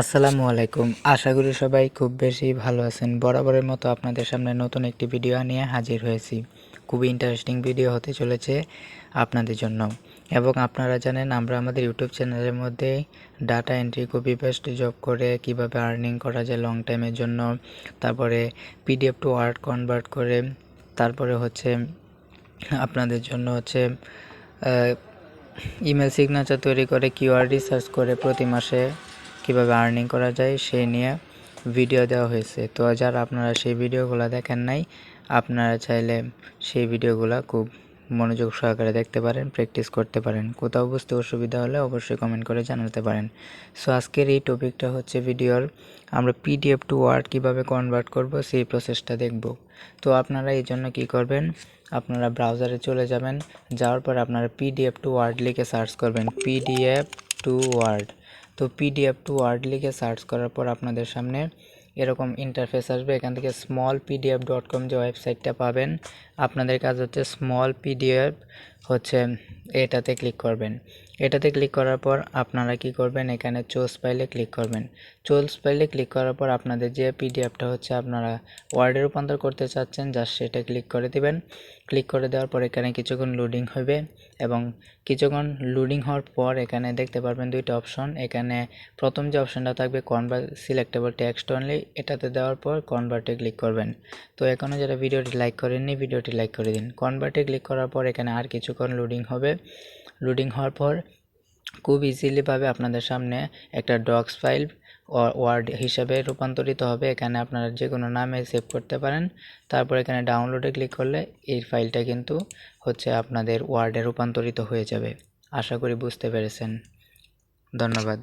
আসসালামু আলাইকুম। আশা করি সবাই খুব বেশি ভালো আছেন। বরাবরের মতো আপনাদের সামনে নতুন একটি ভিডিও নিয়ে হাজির হয়েছি। খুবই ইন্টারেস্টিং ভিডিও হতে চলেছে আপনাদের জন্য। এবং আপনারা জানেন, আমরা আমাদের ইউটিউব চ্যানেলের মধ্যে data entry copy paste job করে কীভাবে আর্নিং করা যায় লং টাইমের জন্য, তারপরে পিডিএফ টু ওয়ার্ড কনভার্ট করে, তারপরে হচ্ছে আপনাদের জন্য হচ্ছে ইমেল সিগনেচার তৈরি করে কিউআর রিসার্চ করে প্রতি মাসে কীভাবে আর্নিং করা যায় সেই নিয়ে ভিডিও দেওয়া হয়েছে। তো যারা আপনারা সেই ভিডিওগুলো দেখেন নাই, আপনারা চাইলে সেই ভিডিওগুলো খুব মনোযোগ সহকারে দেখতে পারেন প্র্যাকটিস করতে পারেন। কোথাও বুঝতে অসুবিধা হলে অবশ্যই কমেন্ট করে জানাতে পারেন। সো আজকের এই টপিকটা হচ্ছে ভিডিওর আমরা পিডিএফ টু ওয়ার্ড কীভাবে কনভার্ট করব, সেই প্রসেসটা দেখব। তো আপনারা এই জন্য কী করবেন, আপনারা ব্রাউজারে চলে যাবেন, যাওয়ার পর আপনারা পিডিএফ টু ওয়ার্ড লিখে সার্চ করবেন। পিডিএফ টু ওয়ার্ড তো পিডিএফ টু ওয়ার্ড লিখে সার্চ করার পর আপনাদের সামনে এরকম ইন্টারফেস আসবে। এখান থেকে স্মল পিডিএফ ডট কম যে ওয়েবসাইটটা পাবেন, আপনাদের কাজ হচ্ছে স্মল পিডিএফ হচ্ছে এটাতে ক্লিক করবেন। এটাতে ক্লিক করার পর আপনারা কি করবেন? এখানে চোজ পাইলে ক্লিক করবেন। চোজ পাইলে ক্লিক করার পর আপনাদের যে পিডিএফটা হচ্ছে আপনারা ওয়ার্ডে রূপান্তর করতে চাচ্ছেন জাস্ট সেটা ক্লিক করে দিবেন। ক্লিক করে দেওয়ার পর এখানে কিছুক্ষণ লোডিং হবে এবং কিছুক্ষণ লোডিং হওয়ার পর এখানে দেখতে পারবেন দুইটা অপশন এখানে প্রথম যে অপশনটা থাকবে কনভার্ট সিলেক্টেবল টেক্সট অনলি এটাতে দেওয়ার পর কনভার্টে ক্লিক করবেন। তো এখনও যারা ভিডিওটি লাইক করেননি ভিডিওটি লাইক করে দিন। কনভার্টে ক্লিক করার পর এখানে আর কিছুক্ষণ লোডিং হবে। লোডিং হওয়ার পর খুব ইজিলিভাবে আপনাদের সামনে একটা ডক্স ফাইল ওয়ার্ড হিসাবে রূপান্তরিত হবে। এখানে আপনারা যে কোনো নামে সেভ করতে পারেন। তারপর এখানে ডাউনলোডে ক্লিক করলে এই ফাইলটা কিন্তু হচ্ছে আপনাদের ওয়ার্ডে রূপান্তরিত হয়ে যাবে। আশা করি বুঝতে পেরেছেন। ধন্যবাদ।